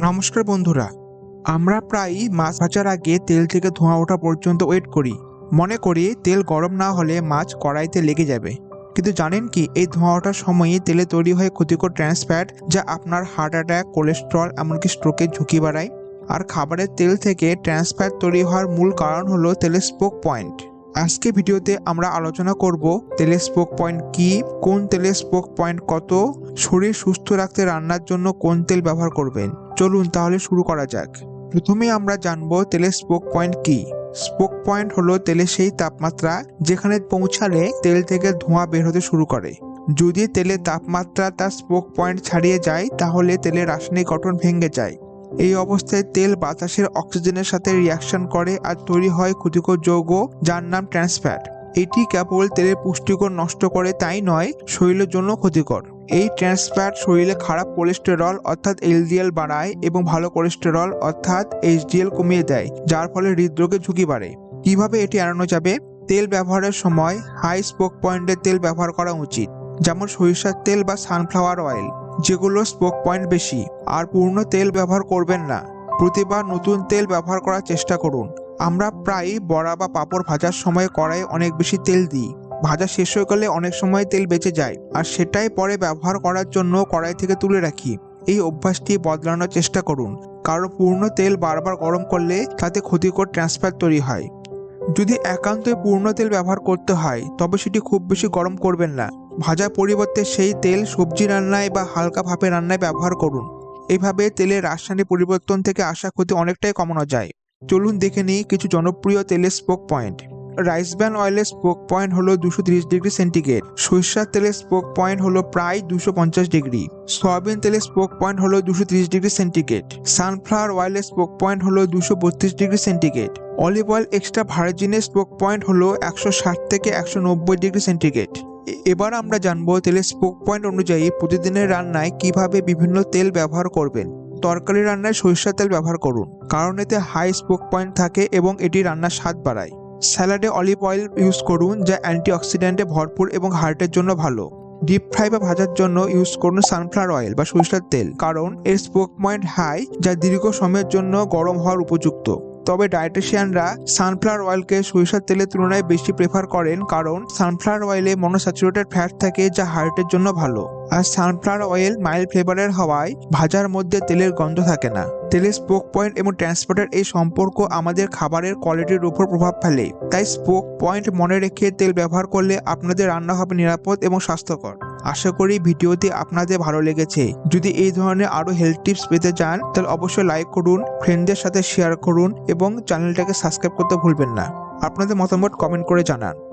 নমস্কার বন্ধুরা, আমরা প্রায়ই মাছ ভাজার আগে তেল থেকে ধোঁয়া ওঠা পর্যন্ত ওয়েট করি। মনে করি তেল গরম না হলে মাছ কড়াইতে লেগে যাবে। কিন্তু জানেন কি, এই ধোঁয়া ওঠার সময়ই তেলে তৈরি হয় ক্ষতিকর ট্রান্সফ্যাট যা আপনার হার্ট অ্যাটাক কোলেস্ট্রল এমনকি স্ট্রোকের ঝুঁকি বাড়ায়। আর খাবারের তেল থেকে ট্রান্সফ্যাট তৈরি হওয়ার মূল কারণ হলো তেলের স্পোক পয়েন্ট আজকে ভিডিওতে আমরা আলোচনা করব তেলের স্পোক পয়েন্ট কি, কোন তেলের স্পোক পয়েন্ট কত, শরীর সুস্থ রাখতে রান্নার জন্য কোন তেল ব্যবহার করবেন? চলুন তাহলে শুরু করা যাক। প্রথমে আমরা জানব তেলের স্পোক পয়েন্ট কি। স্পোক পয়েন্ট হলো তেলের সেই তাপমাত্রা যেখানে পৌঁছালে তেল থেকে ধোঁয়া বের হতে শুরু করে। যদি তেলের তাপমাত্রা তার স্পোক পয়েন্ট ছাড়িয়ে যায়, তাহলে তেলের রাসায়নিক গঠন ভেঙে যায়। এই অবস্থায় তেল বাতাসের অক্সিজেনের সাথে রিয়াকশন করে আর তৈরি হয় ক্ষতিকর যৌগ যার নাম ট্রান্সফ্যাট এটি কেবল তেলের পুষ্টিকর নষ্ট করে তাই নয়, শরীরের জন্য ক্ষতিকর। এই ট্রান্সফ্যাট শরীরে খারাপ কোলেস্টেরল অর্থাৎ এলডিএল বাড়ায় এবং ভালো কোলেস্টেরল অর্থাৎ এইচডিএল কমিয়ে দেয়, যার ফলে হৃদরোগের ঝুঁকি বাড়ে। কীভাবে এটি এড়ানো যাবে? তেল ব্যবহারের সময় হাই স্পোক পয়েন্টের তেল ব্যবহার করা উচিত। যেমন সরিষার তেল বা সানফ্লাওয়ার অয়েল যেগুলো স্পোক পয়েন্ট বেশি, আর পূর্ণ তেল ব্যবহার করবেন না। প্রতিবার নতুন তেল ব্যবহার করার চেষ্টা করুন। আমরা প্রায়ই বড়া বা পাঁপড় ভাজার সময় কড়াই অনেক বেশি তেল দিই। ভাজা শেষ হয়ে গেলে অনেক সময় তেল বেঁচে যায়, আর সেটাই পরে ব্যবহার করার জন্য কড়াই থেকে তুলে রাখি। এই অভ্যাসটি বদলানোর চেষ্টা করুন, কারণ পূর্ণ তেল বারবার গরম করলে তাতে ক্ষতিকর ট্রান্সফার তৈরি হয়। যদি একান্তই পূর্ণ তেল ব্যবহার করতে হয়, তবে সেটি খুব বেশি গরম করবেন না। ভাজার পরিবর্তে সেই তেল সবজি রান্নায় বা হালকা ভাপে রান্নায় ব্যবহার করুন। এভাবে তেলের রাসায়নিক পরিবর্তন থেকে আসা ক্ষতি অনেকটাই কমানো যায়। চলুন দেখে নিই কিছু জনপ্রিয় তেলের স্পোক পয়েন্ট রাইস ব্যান অয়েলের স্পোক পয়েন্ট হলো দুশো তিরিশ ডিগ্রি সেন্টিগ্রেড। সরিষার তেলের স্পোক পয়েন্ট হলো প্রায় দুশো পঞ্চাশ ডিগ্রি। সয়াবিন তেলের স্পোক পয়েন্ট হলো দুশো তিরিশ ডিগ্রি সেন্টিগ্রেড। সানফ্লাওয়ার অয়েলের স্পোক পয়েন্ট হলো দুশো বত্রিশ degree centigrade. Olive oil extra ভার্জিনের smoke point হলো একশো ষাট থেকে একশো নব্বই ডিগ্রি সেন্টিগ্রেড। এবার আমরা জানব তেলের স্পোক পয়েন্ট অনুযায়ী প্রতিদিনের রান্নায় কীভাবে বিভিন্ন তেল ব্যবহার করবেন। তরকারি রান্নায় সরিষার তেল ব্যবহার করুন, কারণ এতে হাই স্পোক পয়েন্ট থাকে এবং এটি রান্নার স্বাদ বাড়ায়। স্যালাডে অলিভ অয়েল ইউজ করুন, যা অ্যান্টিঅক্সিডেন্টে ভরপুর এবং হার্টের জন্য ভালো। ডিপ ফ্রাই বা ভাজার জন্য ইউজ করুন সানফ্লাওয়ার অয়েল বা সরিষার তেল, কারণ এর স্পোক পয়েন্ট হাই যা দীর্ঘ সময়ের জন্য গরম হওয়ার উপযুক্ত। তবে ডায়েটিশিয়ানরা সানফ্লাওয়ার অয়েলকে সরিষার তেলের তুলনায় বেশি প্রেফার করেন কারণ সানফ্লাওয়ার অয়েলে মনোস্যাচুরেটেড ফ্যাট থাকে যা হার্টের জন্য ভালো। আর সানফ্লাওয়ার অয়েল মাইল্ড ফ্লেভারের হওয়ায় ভাজার মধ্যে তেলের গন্ধ থাকে না। তেলের স্পোক পয়েন্ট এবং ট্রান্সপোর্টের এই সম্পর্ক আমাদের খাবারের কোয়ালিটির উপর প্রভাব ফেলে। তাই স্পোক পয়েন্ট মনে রেখে তেল ব্যবহার করলে আপনাদের রান্না হবে নিরাপদ এবং স্বাস্থ্যকর। আশা করি ভিডিওটি আপনাদের ভালো লেগেছে। যদি এই ধরনের আরও হেলথ টিপস পেতে চান, তাহলে অবশ্যই লাইক করুন ফ্রেন্ডদের সাথে শেয়ার করুন এবং চ্যানেলটাকে সাবস্ক্রাইব করতে ভুলবেন না। আপনাদের মতামত কমেন্ট করে জানান।